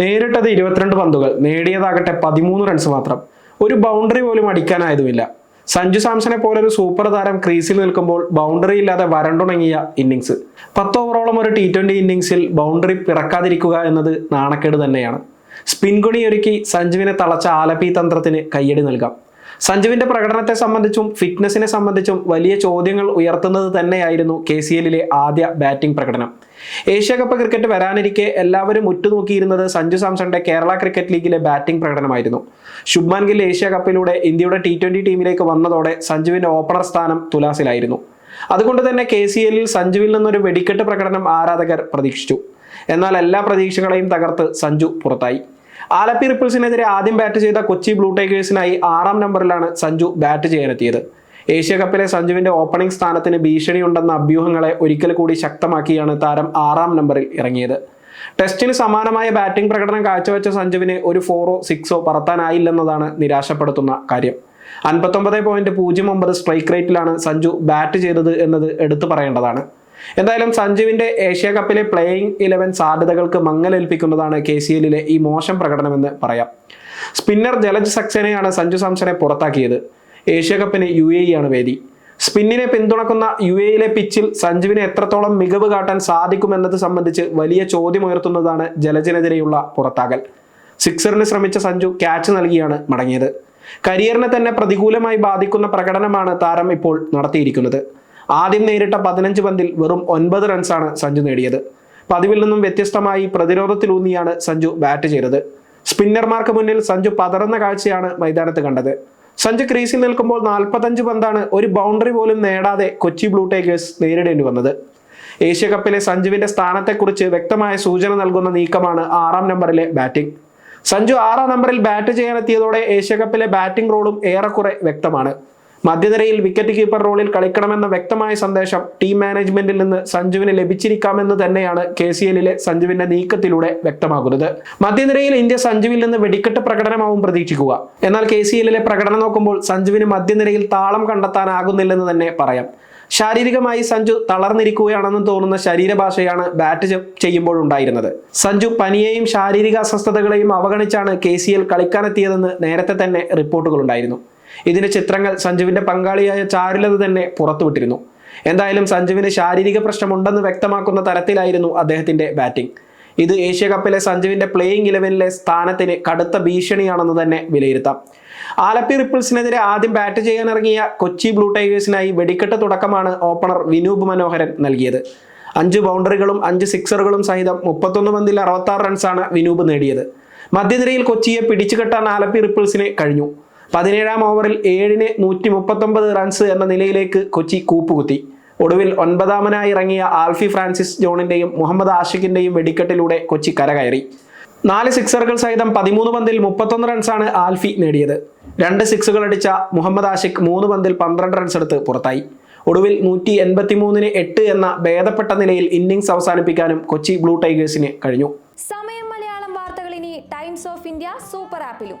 നേരിട്ടത് ഇരുപത്തിരണ്ട് പന്തുകൾ നേടിയതാകട്ടെ പതിമൂന്ന് റൺസ് മാത്രം. ഒരു ബൗണ്ടറി പോലും അടിക്കാനായതുമില്ല. സഞ്ജു സാംസനെ പോലെ ഒരു സൂപ്പർ താരം ക്രീസിൽ നിൽക്കുമ്പോൾ ബൗണ്ടറി ഇല്ലാതെ വരണ്ടുണങ്ങിയ ഇന്നിങ്സ് പത്ത് ഓവറോളം ഒരു ടി ട്വന്റി ഇന്നിങ്സിൽ ബൗണ്ടറി പിറക്കാതിരിക്കുക എന്നത് നാണക്കേട് തന്നെയാണ്. സ്പിൻ ഒരുക്കി സഞ്ജുവിനെ തളച്ച ആലപ്പി തന്ത്രത്തിന് കയ്യടി നൽകാം. സഞ്ജുവിന്റെ പ്രകടനത്തെ സംബന്ധിച്ചും ഫിറ്റ്നസിനെ സംബന്ധിച്ചും വലിയ ചോദ്യങ്ങൾ ഉയർത്തുന്നത് തന്നെയായിരുന്നു കെ സി എല്ലിലെ ആദ്യ ബാറ്റിംഗ് പ്രകടനം. ഏഷ്യ കപ്പ് ക്രിക്കറ്റ് വരാനിരിക്കെ എല്ലാവരും ഉറ്റുനോക്കിയിരുന്നത് സഞ്ജു സാംസന്റെ കേരള ക്രിക്കറ്റ് ലീഗിലെ ബാറ്റിംഗ് പ്രകടനമായിരുന്നു. ശുഭ്മാൻ ഗിൽ ഏഷ്യ കപ്പിലൂടെ ഇന്ത്യയുടെ ടി ട്വന്റി ടീമിലേക്ക് വന്നതോടെ സഞ്ജുവിന്റെ ഓപ്പണർ സ്ഥാനം തുലാസിലായിരുന്നു. അതുകൊണ്ട് തന്നെ കെ സി എല്ലിൽ സഞ്ജുവിൽ നിന്നൊരു വെടിക്കെട്ട് പ്രകടനം ആരാധകർ പ്രതീക്ഷിച്ചു. എന്നാൽ എല്ലാ പ്രതീക്ഷകളെയും തകർത്ത് സഞ്ജു പുറത്തായി. ആലപ്പി റിപ്പിൾസിനെതിരെ ആദ്യം ബാറ്റ് ചെയ്ത കൊച്ചി ബ്ലൂ ടൈഗേഴ്സിനായി ആറാം നമ്പറിലാണ് സഞ്ജു ബാറ്റ് ചെയ്യാനെത്തിയത്. ഏഷ്യ കപ്പിലെ സഞ്ജുവിന്റെ ഓപ്പണിംഗ് സ്ഥാനത്തിന് ഭീഷണിയുണ്ടെന്ന അഭ്യൂഹങ്ങളെ ഒരിക്കൽ കൂടി ശക്തമാക്കിയാണ് താരം ആറാം നമ്പറിൽ ഇറങ്ങിയത്. ടെസ്റ്റിന് സമാനമായ ബാറ്റിംഗ് പ്രകടനം കാഴ്ചവെച്ച സഞ്ജുവിന് ഒരു ഫോറോ സിക്സോ പറത്താനായില്ലെന്നതാണ് നിരാശപ്പെടുത്തുന്ന കാര്യം. അൻപത്തൊമ്പത് പോയിന്റ് പൂജ്യം ഒമ്പത് സ്ട്രൈക്ക് റേറ്റിലാണ് സഞ്ജു ബാറ്റ് ചെയ്തത് എന്നത് എടുത്തു പറയേണ്ടതാണ്. എന്തായാലും സഞ്ജുവിന്റെ ഏഷ്യ കപ്പിലെ പ്ലേയിങ് ഇലവൻ സാധ്യതകൾക്ക് മങ്ങലേൽപ്പിക്കുന്നതാണ് കെ സി എല്ലിലെ ഈ മോശം പ്രകടനമെന്ന് പറയാം. സ്പിന്നർ ജലജ് സക്സേനയാണ് സഞ്ജു സാംസനെ പുറത്താക്കിയത്. ഏഷ്യ കപ്പിന് യു എ ആണ് വേദി. സ്പിന്നിനെ പിന്തുണക്കുന്ന യു എയിലെ പിച്ചിൽ സഞ്ജുവിന് എത്രത്തോളം മികവ് കാട്ടാൻ സാധിക്കുമെന്നത് സംബന്ധിച്ച് വലിയ ചോദ്യമുയർത്തുന്നതാണ് ജലജിനെതിരെയുള്ള പുറത്താകൽ. സിക്സറിന് ശ്രമിച്ച സഞ്ജു ക്യാച്ച് നൽകിയാണ് മടങ്ങിയത്. കരിയറിനെ തന്നെ പ്രതികൂലമായി ബാധിക്കുന്ന പ്രകടനമാണ് താരം ഇപ്പോൾ നടത്തിയിരിക്കുന്നത്. ആദ്യം നേരിട്ട പതിനഞ്ച് പന്തിൽ വെറും ഒൻപത് റൺസാണ് സഞ്ജു നേടിയത്. പതിവിൽ നിന്നും വ്യത്യസ്തമായി പ്രതിരോധത്തിലൂന്നിയാണ് സഞ്ജു ബാറ്റ് ചെയ്തത്. സ്പിന്നർമാർക്ക് മുന്നിൽ സഞ്ജു പതറുന്ന കാഴ്ചയാണ് മൈതാനത്ത് കണ്ടത്. സഞ്ജു ക്രീസിൽ നിൽക്കുമ്പോൾ നാൽപ്പത്തഞ്ച് പന്താണ് ഒരു ബൗണ്ടറി പോലും നേടാതെ കൊച്ചി ബ്ലൂ ടൈഗേഴ്സ് നേരിടേണ്ടി വന്നത്. ഏഷ്യ കപ്പിലെ സഞ്ജുവിന്റെ സ്ഥാനത്തെക്കുറിച്ച് വ്യക്തമായ സൂചന നൽകുന്ന നീക്കമാണ് ആറാം നമ്പറിലെ ബാറ്റിംഗ് സഞ്ജു ആറാം നമ്പറിൽ ബാറ്റ് ചെയ്യാനെത്തിയതോടെ ഏഷ്യ കപ്പിലെ ബാറ്റിംഗ് റോളും ഏറെക്കുറെ വ്യക്തമാണ്. മധ്യനിരയിൽ വിക്കറ്റ് കീപ്പർ റോളിൽ കളിക്കണമെന്ന വ്യക്തമായ സന്ദേശം ടീം മാനേജ്മെന്റിൽ നിന്ന് സഞ്ജുവിന് ലഭിച്ചിരിക്കാമെന്ന് തന്നെയാണ് കെ സി എല്ലിലെ സഞ്ജുവിന്റെ നീക്കത്തിലൂടെ വ്യക്തമാകുന്നത്. മധ്യനിരയിൽ ഇന്ത്യ സഞ്ജുവിൽ നിന്ന് വെടിക്കെട്ട് പ്രകടനമാവും പ്രതീക്ഷിക്കുക. എന്നാൽ കെ സി എല്ലിലെ പ്രകടനം നോക്കുമ്പോൾ സഞ്ജുവിന് മധ്യനിരയിൽ താളം കണ്ടെത്താനാകുന്നില്ലെന്ന് തന്നെ പറയാം. ശാരീരികമായി സഞ്ജു തളർന്നിരിക്കുകയാണെന്ന് തോന്നുന്ന ശരീരഭാഷയാണ് ബാറ്റ് ചെയ്യുമ്പോൾ ഉണ്ടായിരുന്നത്. സഞ്ജു പനിയെയും ശാരീരിക അസ്വസ്ഥതകളെയും അവഗണിച്ചാണ് കെ സി എൽ കളിക്കാനെത്തിയതെന്ന് നേരത്തെ തന്നെ റിപ്പോർട്ടുകളുണ്ടായിരുന്നു ഇതിന്റെ ചിത്രങ്ങൾ സഞ്ജുവിന്റെ പങ്കാളിയായ ചാരുലത തന്നെ പുറത്തുവിട്ടിരുന്നു. എന്തായാലും സഞ്ജുവിന് ശാരീരിക പ്രശ്നമുണ്ടെന്ന് വ്യക്തമാക്കുന്ന തരത്തിലായിരുന്നു അദ്ദേഹത്തിന്റെ ബാറ്റിംഗ്. ഇത് ഏഷ്യ കപ്പിലെ സഞ്ജുവിന്റെ പ്ലേയിങ് ഇലവനിലെ സ്ഥാനത്തിന് കടുത്ത ഭീഷണിയാണെന്ന് തന്നെ വിലയിരുത്താം. ആലപ്പി റിപ്പിൾസിനെതിരെ ആദ്യം ബാറ്റ് ചെയ്യാനിറങ്ങിയ കൊച്ചി ബ്ലൂ ടൈഗേഴ്സിനായി വെടിക്കെട്ട് തുടക്കമാണ് ഓപ്പണർ വിനൂപ് മനോഹരൻ നൽകിയത്. അഞ്ച് ബൗണ്ടറികളും അഞ്ച് സിക്സറുകളും സഹിതം മുപ്പത്തൊന്ന് പന്തിൽ അറുപത്തി ആറ് റൺസാണ് വിനൂപ് നേടിയത്. മധ്യനിരയിൽ കൊച്ചിയെ പിടിച്ചുകെട്ടാൻ ആലപ്പി റിപ്പിൾസിന് കഴിഞ്ഞു. പതിനേഴാം ഓവറിൽ ഏഴിന് നൂറ്റി മുപ്പത്തൊമ്പത് റൺസ് എന്ന നിലയിലേക്ക് കൊച്ചി കൂപ്പുകുത്തി. ഒടുവിൽ ഒൻപതാമനായി ഇറങ്ങിയ ആൽഫി ഫ്രാൻസിസ് ജോണിന്റെയും മുഹമ്മദ് ആഷിഖിന്റെയും വെടിക്കെട്ടിലൂടെ കൊച്ചി കരകയറി. നാല് സിക്സറുകൾ സഹിതം പതിമൂന്ന് പന്തിൽ മുപ്പത്തൊന്ന് റൺസാണ് ആൽഫി നേടിയത്. രണ്ട് സിക്സുകൾ അടിച്ച മുഹമ്മദ് ആഷിഖ് മൂന്ന് പന്തിൽ പന്ത്രണ്ട് റൺസ് എടുത്ത് പുറത്തായി. ഒടുവിൽ നൂറ്റി എൺപത്തി മൂന്നിന് എട്ട് എന്ന ഭേദപ്പെട്ട നിലയിൽ ഇന്നിംഗ്സ് അവസാനിപ്പിക്കാനും കൊച്ചി ബ്ലൂ ടൈഗേഴ്സിന് കഴിഞ്ഞു. സമയം മലയാളം വാർത്തകൾ ഇനി ടൈംസ് ഓഫ് ഇന്ത്യ സൂപ്പർ ആപ്പിലും.